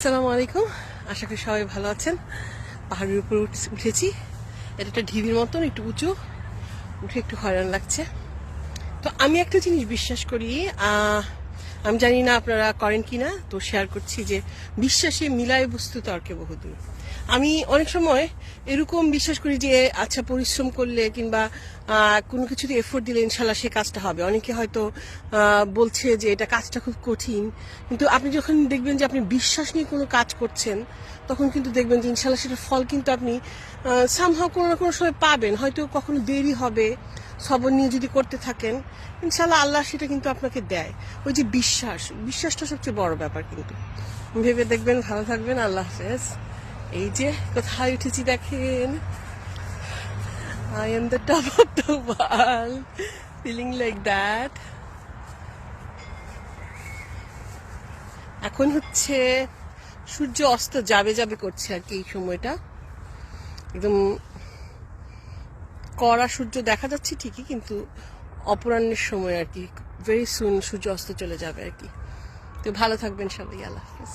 আসসালামু আলাইকুম। আশা করি সবাই ভালো আছেন। পাহাড়ের উপর উঠ- উঠেছি। এটা একটা ঢিবির মতন, একটু উঁচু। উঠে একটু হয়রান লাগছে। তো আমি একটা জিনিস বিশ্বাস করি আমি জানি না আপনারা করেন কি না তো শেয়ার করছি যে বিশ্বাসে মিলায় বস্তু তর্কে বহুদূর। আমি অনেক সময় এরকম বিশ্বাস করি যে আচ্ছা পরিশ্রম করলে কিংবা কোনো কিছুতে এফোর্ট দিলে ইনশাল্লাহ সে কাজটা হবে। অনেকে হয়তো বলছে যে, এটা কাজটা খুব কঠিন। কিন্তু আপনি যখন দেখবেন যে আপনি বিশ্বাস নিয়ে কোনো কাজ করছেন, তখন কিন্তু দেখবেন যে ইনশাল্লাহ সেটার ফল কিন্তু আপনি সামহাও কোনো না কোনো সময় পাবেন। হয়তো কখনো দেরি হবে সবর নিয়ে যদি করতে থাকেন ইনশাল্লাহ আল্লাহ সেটা কিন্তু আপনাকে দেয়। ওই যে বিশ্বাস, বিশ্বাসটা সবচেয়ে বড় ব্যাপার কিন্তু। ভেবে দেখবেন, ভালো থাকবেন, আল্লাহ হাফেজ। এই যে, কোথায় উঠেছি দেখেন। I am the top of the feeling like that এখন হচ্ছে, সূর্য অস্ত যাবে যাবে করছে আর কি এই সময়টা। একদম কড়া সূর্য দেখা যাচ্ছে ঠিকই, কিন্তু অপরাহ্নের সময় আর কি ভেরি সুন সূর্য অস্ত চলে যাবে আর কি। তো ভালো থাকবেন সবাই, আল্লাহ হাফেজ।